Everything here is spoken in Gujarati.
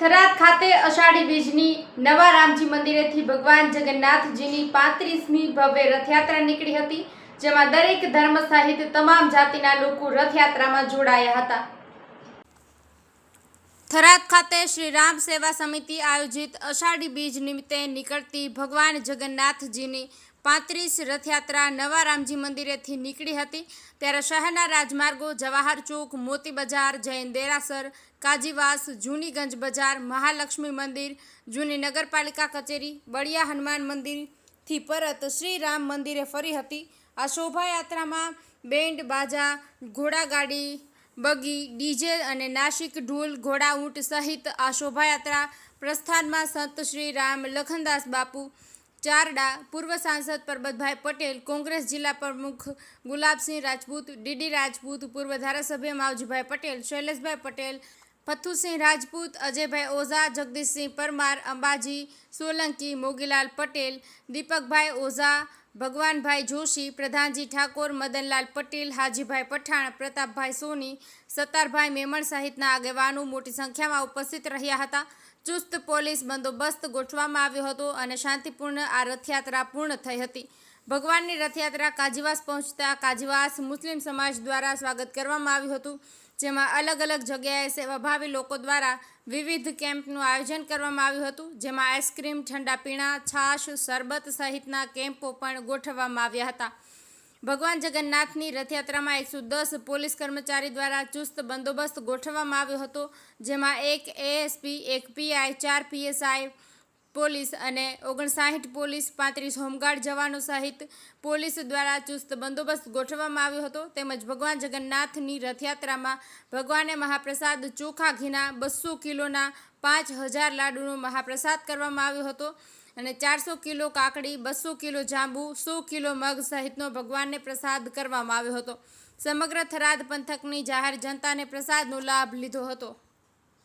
થરાદ ખાતે અષાઢી બીજની નવા રામજી મંદિરેથી ભગવાન જગન્નાથજીની પાંત્રીસમી ભવ્ય રથયાત્રા નીકળી હતી, જેમાં દરેક ધર્મ સહિત તમામ જાતિના લોકો રથયાત્રામાં જોડાયા હતા. થરાદ ખાતે શ્રી રામ સેવા સમિતિ આયોજિત અષાઢી બીજ નિમિત્તે નીકળતી ભગવાન જગન્નાથજીની પાંત્રીસ રથયાત્રા નવા રામજી મંદિરેથી નીકળી હતી. ત્યારે શહેરના રાજમાર્ગો, જવાહર ચોક, મોતી બજાર, જૈન દેરાસર, કાજીવાસ, જૂનીગંજ બજાર, મહાલક્ષ્મી મંદિર, જૂની નગરપાલિકા કચેરી, બળિયા હનુમાન મંદિરથી પરત શ્રી રામ મંદિરે ફરી હતી. આ શોભાયાત્રામાં બેન્ડ, બાજા, ઘોડાગાડી, બગી, ડીજે અને નાસિક ઢોલ ઘોડા ઊંટ સહિત આ શોભાયાત્રા પ્રસ્થાનમાં સંત શ્રી રામ લખનદાસ બાપુ ચારડા, પૂર્વ સાંસદ પરબતભાઈ પટેલ, કોંગ્રેસ જિલ્લા પ્રમુખ ગુલાબસિંહ રાજપૂત, ડીડી રાજપૂત, પૂર્વ ધારાસભ્ય માવજીભાઈ પટેલ, શૈલેષભાઈ પટેલ પથ્થુસિંહ રાજપૂત, અજયભાઈ ઓઝા, જગદીશસિંહ પરમાર, અંબાજી સોલંકી, મોગીલાલ પટેલ, દીપકભાઈ ઓઝા ભગવાનભાઈ જોશી, પ્રધાનજી ઠાકોર, મદનલાલ પટેલ, હાજીભાઈ પઠાણ, પ્રતાપભાઈ સોની, સત્તારભાઈ મેમણ સહિતના આગેવાનો મોટી સંખ્યામાં ઉપસ્થિત રહ્યા હતા. ચુસ્ત પોલીસ બંદોબસ્ત ગોઠવવામાં આવ્યો હતો અને શાંતિપૂર્ણ આ રથયાત્રા પૂર્ણ થઈ હતી. ભગવાનની રથયાત્રા કાજીવાસ પહોંચતા કાજીવાસ મુસ્લિમ સમાજ દ્વારા સ્વાગત કરવામાં આવ્યું હતું. જેમાં અલગ અલગ જગ્યાએ સેવાભાવી લોકો દ્વારા વિવિધ કેમ્પનું આયોજન કરવામાં આવ્યું હતું, જેમાં આઈસ્ક્રીમ, ઠંડા પીણા, છાશ, શરબત સહિતના કેમ્પો પણ ગોઠવવામાં આવ્યા હતા. ભગવાન જગન્નાથની રથયાત્રામાં એકસો દસ પોલીસ કર્મચારી દ્વારા ચુસ્ત બંદોબસ્ત ગોઠવવામાં આવ્યો હતો, જેમાં એક એએસપી, એક પીઆઈ, ચાર પીએસઆઈ પોલીસ અને ઓગણસાઠ પોલીસ પાંત્રીસ હોમગાર્ડ જવાનો સહિત પોલીસ દ્વારા ચુસ્ત બંદોબસ્ત ગોઠવવામાં આવ્યો હતો. તેમજ ભગવાન જગન્નાથની રથયાત્રામાં ભગવાને મહાપ્રસાદ ચોખા ઘીના બસો કિલોના પાંચ હજાર લાડુનો મહાપ્રસાદ કરવામાં આવ્યો હતો અને ચારસો કિલો કાકડી, બસો કિલો જાંબુ, સો કિલો મગ સહિતનો ભગવાનને પ્રસાદ કરવામાં આવ્યો હતો. સમગ્ર થરાદ પંથકની જાહેર જનતાને પ્રસાદનો લાભ લીધો હતો.